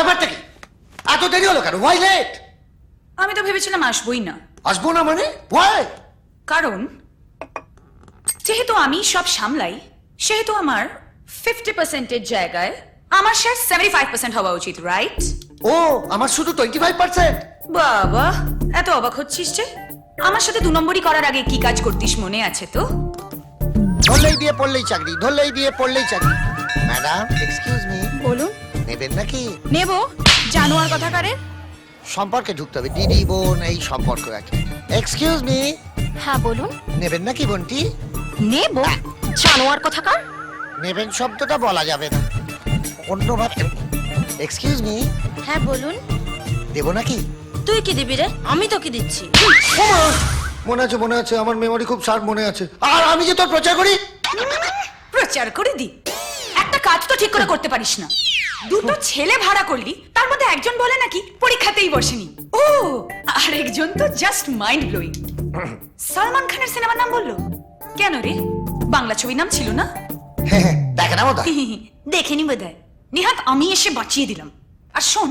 ব্যাপারটা কি? এত দেরি হলো কেন? ওয়াই লেট আমি তো ভেবেছিলাম আসবই না। আসব না মানে? ওয়াই কারণ যেহেতু আমি সব সামলাই সেহেতু আমার ফিফটি পার্সেন্টের জায়গায় আমার শেয়ার সেভেন্টি ফাইভ পার্সেন্ট হওয়া উচিত রাইট ও আমার শুধু টোয়েন্টি ফাইভ পার্সেন্ট বাবা এত অবাক হচ্ছিস যে? আমার সাথে দু নম্বরই করার আগে কি কাজ করতিস মনে আছে তো? ধরলেই বিয়ে পড়লেই চাকরি ধরলেই বিয়ে পড়লেই চাকরি। ম্যাডাম এক্সকিউজ মি বলুন। নেবেন নাকি? নেব। জানোয়ার কথা কারে? সম্পর্কে ঢুকতে হবে। দিদি বোন এই সম্পর্ক কি এক্সকিউজ মি হ্যাঁ বলুন। নেবেন নাকি বোনটি? নেব। জানোয়ার কথা কার? নেবেন শব্দটা বলা যাবে না। অন্যভাবে এক্সকিউজ মি হ্যাঁ বলুন। দেবো নাকি? তুই কি দিবি রে? আমি তো কি দিচ্ছি মনে আছে মনে আছে আমার মেমরি খুব শার্প মনে আছে। আর আমি যে তোর প্রচার করি? প্রচার করে দি। একটা কাজ তো ঠিক করে করতে পারিস না। দুটো ছেলে ভাড়া করলি তার মধ্যে একজন বলে নাকি পরীক্ষাতেই বসেনি। ও আর একজন তো জাস্ট মাইন্ড ব্লোয়িং সালমান খানের সিনেমার নাম বলল? কেন রে? বাংলা ছবির নাম ছিল না? হ্যাঁ হ্যাঁ, দেখে না দেখেনি বোধ নিহাত আমি এসে বাঁচিয়ে দিলাম। আর শোন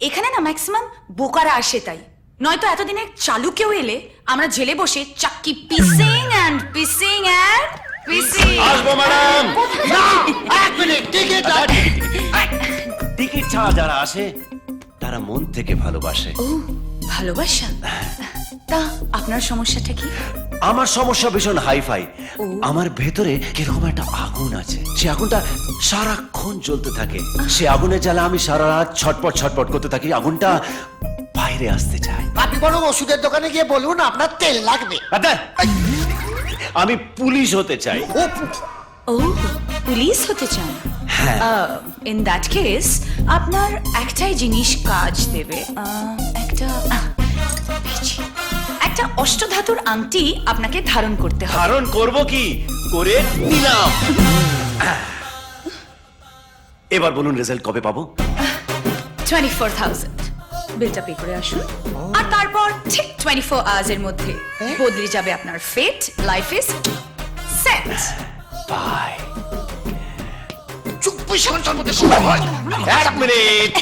এখানে না ম্যাক্সিমাম বোকারা আসে তাই। নয়তো এতদিনে চালু কেউ এলে আমরা জেলে বসে চাক্কি পিসিং অ্যান্ড পিসিং অ্যান্ড পিসিং আসব ম্যাডাম এক মিনিট টিকিট টিকিট ছাড়া যারা আসে তারা মন থেকে ভালোবাসে। ও ভালোবাসা? তা আপনার সমস্যাটা কি? আমার সমস্যা ভীষণ হাইফাই। আমার ভেতরে কীরকম একটা আগুন আছে। সে আগুনটা সারাক্ষণ জ্বলতে থাকে। সে আগুনের জ্বালা আমি সারা রাত ছটপট ছটপট করতে থাকি। আগুনটা বাইরে আসতে চায়। আপনি বরং ওষুধের দোকানে গিয়ে বলুন আপনার তেল লাগবে। আমি পুলিশ হতে চাই। ও পুলিশ হতে চান? হ্যাঁ। ইন দ্যাট কেস আপনার একটাই জিনিস কাজ দেবে আহ, একটা আহ, পেয়েছি। একটা অষ্টধাতুর আংটি আপনাকে ধারণ করতে হবে। ধারণ করব কি? করে নিলাম। এবার বলুন রেজাল্ট কবে পাবো? টোয়েন্টি ফোর থাউজেন্ড বিলটা পে করে আসুন। আর তারপর ঠিক টোয়েন্টি ফোর আওয়ার্স এর মধ্যে বদলে যাবে আপনার fate life is set by চব্বিশ ঘণ্টার মধ্যে সময় হয়। এক মিনিট।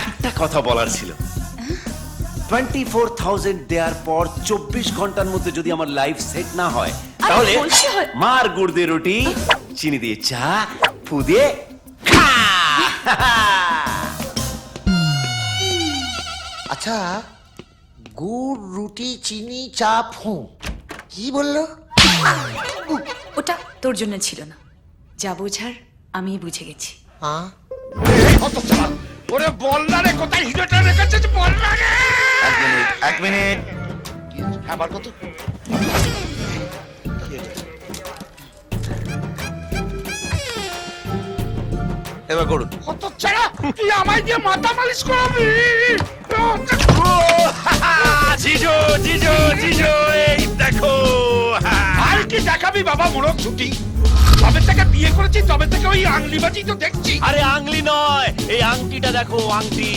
একটা কথা বলার ছিল। টোয়েন্টি ফোর থাউজেন্ড দেওয়ার পর চব্বিশ ঘণ্টার মধ্যে যদি আমার লাইফ সেট না হয় তাহলে মার গুড় দিয়ে রুটি চিনি দিয়ে চা ফু দিয়ে আচ্ছা গুড় রুটি চিনি চা ফু কি বলল? ওটা তোর জন্য ছিল না। যা বোঝার আমি বুঝে গেছি। হ্যাঁ ওরে বল না রে কোথায় হিরোটা রেখেছিস বল না রে। এক মিনিট এক মিনিট। আবার কত? এবার করুন। কত ছাড়া? তুই আমায় দিয়ে মাথা মালিশ করাবি? বাবা মোড়ক ছুটি তবে থেকে বিয়ে করেছি তবে থেকে ওই আংলিবাজি তো দেখছি আরে আংলি নয় এই আংটিটা দেখো আংটি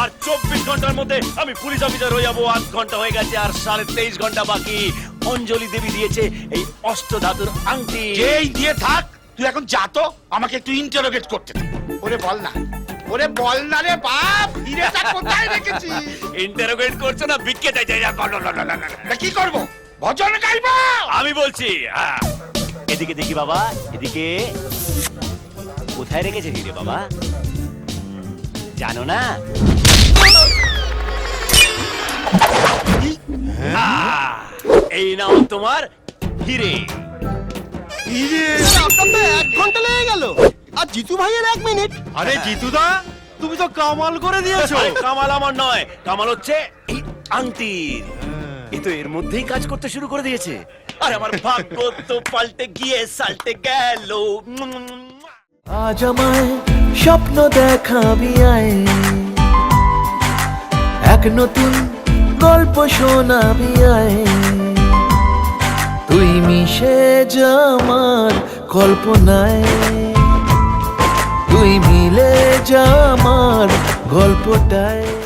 আর চব্বিশ ঘণ্টার মধ্যে আমি পুলিশ অফিসার হয়ে যাব আধ ঘণ্টা হয়ে গেছে আর সাড়ে তেইশ ঘণ্টা বাকি অঞ্জলি দেবী দিয়েছে এই অষ্টধাতুর আংটি যেই দিয়ে থাক তুই এখন যা তো আমাকে একটু ইন্টারোগেট করতে ওরে বল না ওরে বল না রে বাপ হিরেটা কোথায় রেখেছিস ইন্টারোগেট করছ না বিটকে যাই যাই তা কি করব ভজন গাইবো! আমি বলছি হ্যাঁ। এদিকে দেখি বাবা এদিকে। কোথায় রেখেছে হিরে বাবা? জানো না? আহ, এই নাও তোমার হিরে। আপনার তো এক ঘণ্টা লেগে গেল। আর জিতু ভাইয়ের এক মিনিট। আরে জিতুদা তুমি তো কামাল করে দিয়েছ। কামাল আমার নয় কামাল হচ্ছে এই আংটির। এ তো এর মধ্যেই কাজ করতে শুরু করে দিয়েছে। আর আমার ভাগ্য তো পাল্টে গিয়ে সাল্টে গেল। আজ আমায় স্বপ্ন দেখাবি আয়। এক নতুন গল্প শোনাবি আয়। তুই মিশে যা আমার কল্পনায়। তুই মিলে যা আমার গল্পটায়।